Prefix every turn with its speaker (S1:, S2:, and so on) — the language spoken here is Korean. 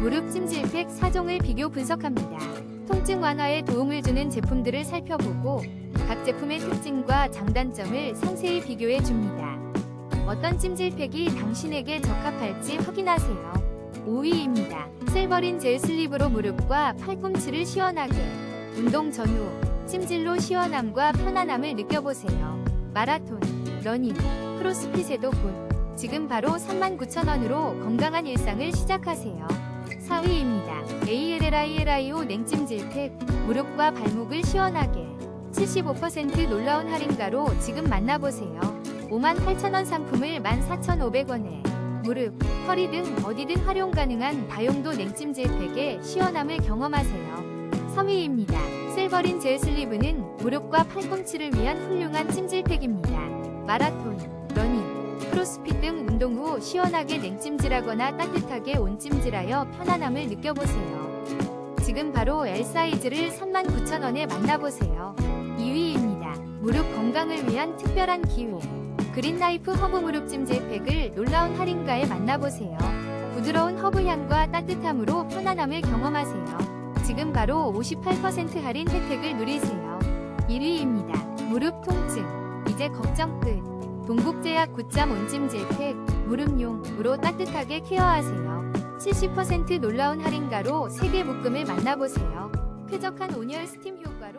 S1: 무릎 찜질팩 4종을 비교 분석합니다. 통증 완화에 도움을 주는 제품들을 살펴보고 각 제품의 특징과 장단점을 상세히 비교해 줍니다. 어떤 찜질팩이 당신에게 적합할지 확인하세요. 5위입니다. 셀버린 젤 슬립으로 무릎과 팔꿈치를 시원하게 운동 전후 찜질로 시원함과 편안함을 느껴보세요. 마라톤, 러닝, 크로스핏에도 굿. 지금 바로 39,000원으로 건강한 일상을 시작하세요. 4위입니다. ALLILIO 냉찜 질팩 무릎과 발목을 시원하게 75% 놀라운 할인가로 지금 만나보세요. 58,000원 상품을 14,500원에 무릎, 허리 등 어디든 활용 가능한 다용도 냉찜 질팩의 시원함을 경험하세요. 3위입니다. 셀버린 젤 슬리브는 무릎과 팔꿈치를 위한 훌륭한 찜질팩입니다. 마라톤, 크로스핏 등 운동 후 시원하게 냉찜질하거나 따뜻하게 온찜질하여 편안함을 느껴보세요. 지금 바로 L 사이즈를 39,000원에 만나보세요. 2위입니다. 무릎 건강을 위한 특별한 기회. 그린라이프 허브 무릎 찜질 팩을 놀라운 할인가에 만나보세요. 부드러운 허브 향과 따뜻함으로 편안함을 경험하세요. 지금 바로 58% 할인 혜택을 누리세요. 1위입니다. 무릎 통증. 이제 걱정 끝. 동국제약 9점 온찜질팩 무릎용으로 따뜻하게 케어하세요. 70% 놀라운 할인가로 3개 묶음을 만나보세요. 쾌적한 온열 스팀 효과